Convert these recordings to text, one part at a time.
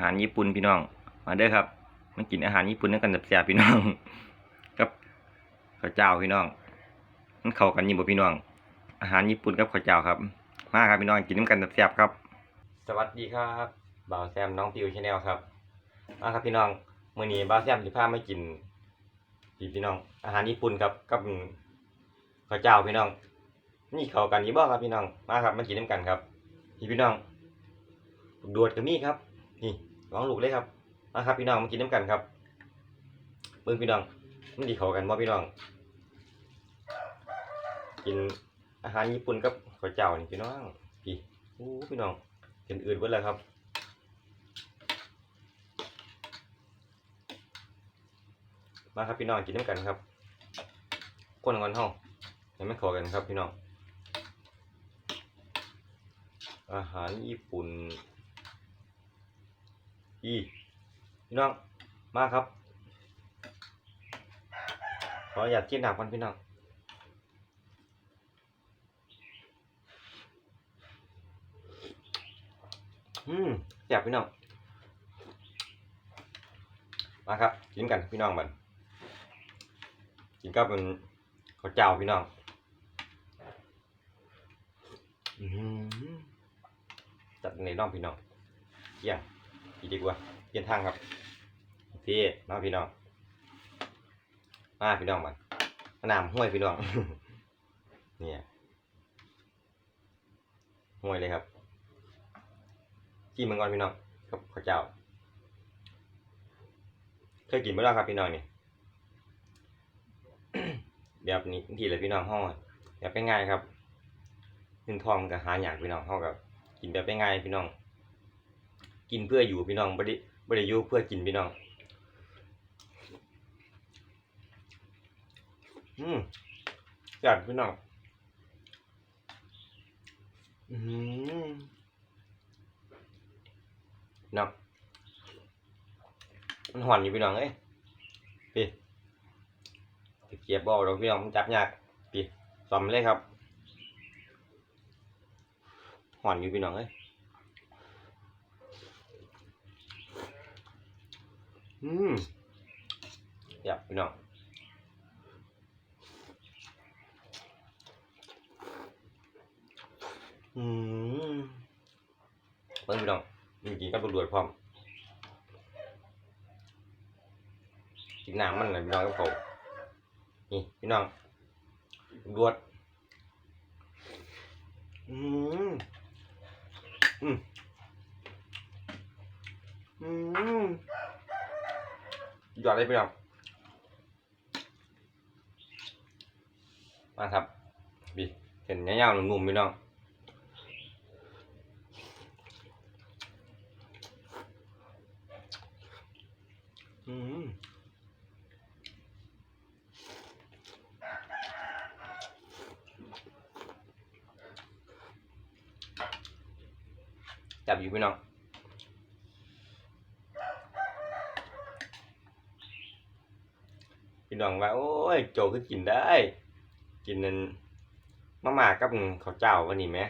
หารญี่ปุ่นพี่น้อง มาเด้อครับมากินอาหารญี่ปุ่นด้วยกันแบบแซ่บพี่น้องกับข้าวเจ้าพี่น้องมันเข้ากันยิ่บ่พี่น้อง อาหารญี่ปุ่นกับข้าวเจ้าครับ มาครับพี่น้องกินน้ำกันแบบแซ่บครับ สวัสดีครับบ่าวแซมน้องปิวชาแนลครับ มาครับพี่น้องมื้อนี้บ่าวแซมสิพามากินพี่พี่น้อง อาหารญี่ปุ่นครับกับข้าวเจ้าพี่น้อง นี่เข้ากันยู่บ่ครับพี่น้องมาครับมากินน้ำกันครับพี่พี่น้องดวดก็มีครับ นี่ลองลูกเลยครับมาครับ พี่น้องมากินน้ำกันครับเบิ่งพี่น้องมันดีเข้ากันบ่พี่น้อง กินอาหารญี่ปุ่นกับข้าวเจ้านี่พี่น้องพี่โอ้พี่น้องเป็นอื่นเบิดแล้วครับมาครับพี่น้องกินน้ำกันครับคนกันห้องให้มันเข้ากันครับพี่น้องอาหารญี่ปุ่นีพี่น้องมาครับ ขออยากกินหนักกันพี่น้องอืมอยากพี่น้องมาครับกินกันพี่น้องมันกินกับเป็นข้าวเจ้าพี่น้องอืมจัดในน้องพี่น้องเยี่ยม อีกดีกว่าเปลี่ยนทางครับพี่น้องพี่น้องมาพี่น้องมันนาวห้วยพี่น้องเนี่ยห้วยเลยครับกินมังกรพี่น้องกับข้าวเจ้าเคยกินไหมล่ะครับพี่น้องนี่แบบนี้ทีเลยพี่น้องห้องแบบง่ายๆครับเงินทองกับหาอย่างพี่น้องห้องกับกินแบบง่ายๆพี่น้อง กินเพื่ออยู่พี่น้องบ่ได้บ่ได้อยู่เพื่อกินพี่น้อง อืมอยากพี่น้อง อืมน้องมันหอนอยู่พี่น้องเอ้ยพี่เกียบบ่เอาพี่น้องจับยากพี่ซ่อมเลยครับหอนอยู่พี่น้องเอ้ย อืมอยากพี่น้องอืมเพิ่งพี่น้องมีกินกับตำรวจพร้อมกินน้ำมันเลยพี่น้องกับเขานี่พี่น้องตำรวจอืมอืมอืม หยอดเลยพี่น้องมาครับบีเห็นยาวๆหนุ่มๆ พี่น้องว่า โอ้ยโจคือกินได้ กินนั่นมาม่ากับข้าวเจ้าวันนี้ไหม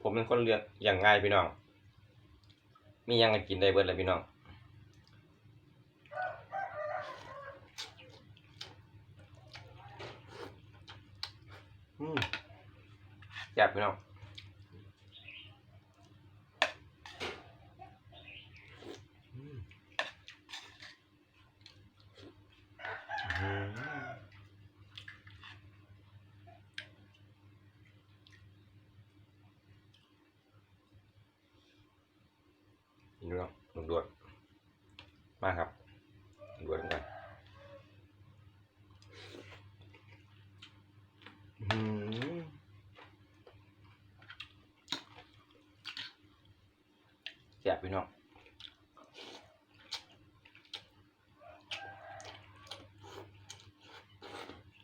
ผมเป็นคนเลือกอย่างง่ายพี่น้อง มียังก็กินได้เบิดเลยพี่น้องอืม แซ่บ บพี่น้อง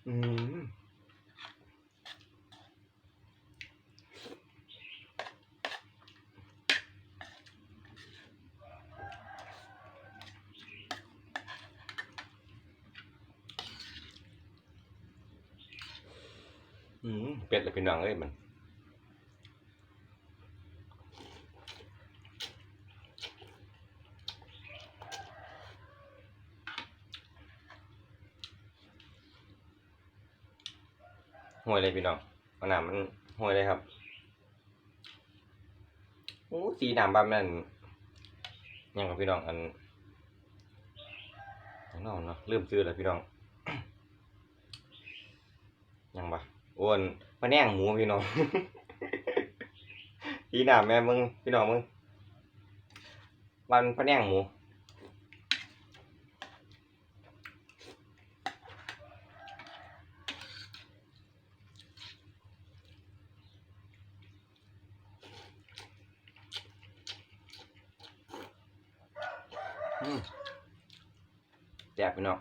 อืมอืมเป็ดเลยพี่น้องเอ้ยมัน ห่วยเลยพี่น้องเอาน้ำมันห่วยเลยครับโอ้สีน้ำบ้านแม่นยังกับพี่น้องอันนนอนเนาะลืมซื้อแล้วพี่น้องยังปะอ้วนมาแน่งหมูพี่น้องสีน้ำแม่มึงพี่น้องมึงวันพะแนงหมู แซ่บพี่น้อง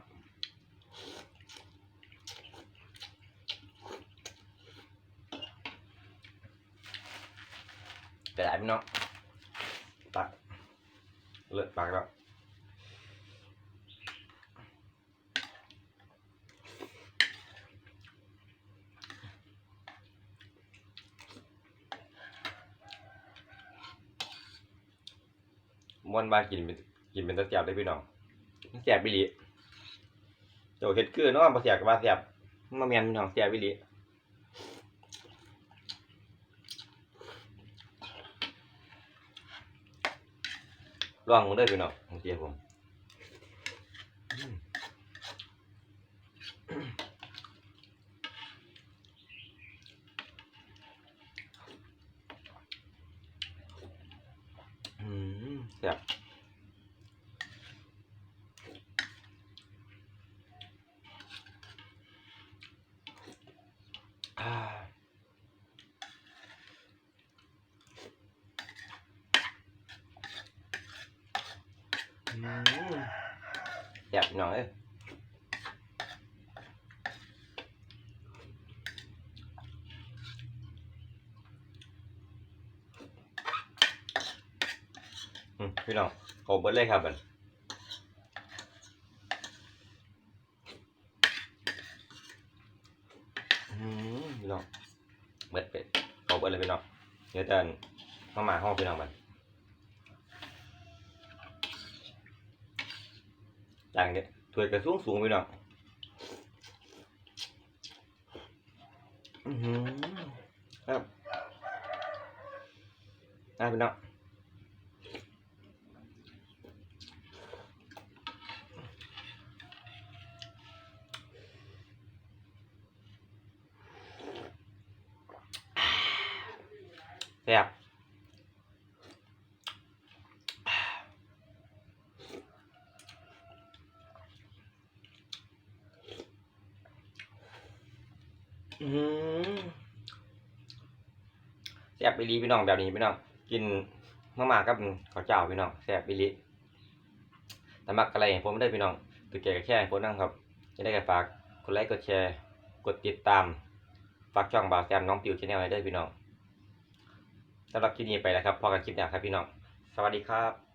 กระดาษพี่น้องตักเลือดปากแล้วม้วนบากินเป็น กินเป็นตะแซ่บได้พี่น้องแซ่บบิลีโจเห็ดคือเนาะบ่แซ่บก็ว่าแซ่บมาเมียนพี่น้องแซ่บบิลิลองมึงเด้พี่น้องของเจียผมอืมอืมแซ่บ อ่าอืมแซ่บหน่อยอืมพี่น้องขอเบิดเลยครับบันอืมพี่น้องเบิด เป็ดขอเบิดเลยพี่น้องเดี๋ยวเดินเข้ามาห้องพี่น้องบันจางเนี่ยถ้วยกระสูงสูงพี่น้องอือหือครับได้พี่น้อง แซ่บไปรีพี่น้องแบบนี้พี่น้องกินมาม่ากับข้าวเจ้าพี่น้องแซ่บไปรีแต่มักอะไรผมไม่ได้พี่น้องตือแก่กับแค่ผมนั่งครับ จะได้กับฝากกดไลค์กดแชร์กดติดตาม ฝากช่องบาวแซมน้องปิวชาแนลไว้ด้วยพี่น้องสำหรับคลิปนี้ไปแล้วครับพอกันคลิปหน้าครับพี่น้อง สวัสดีครับ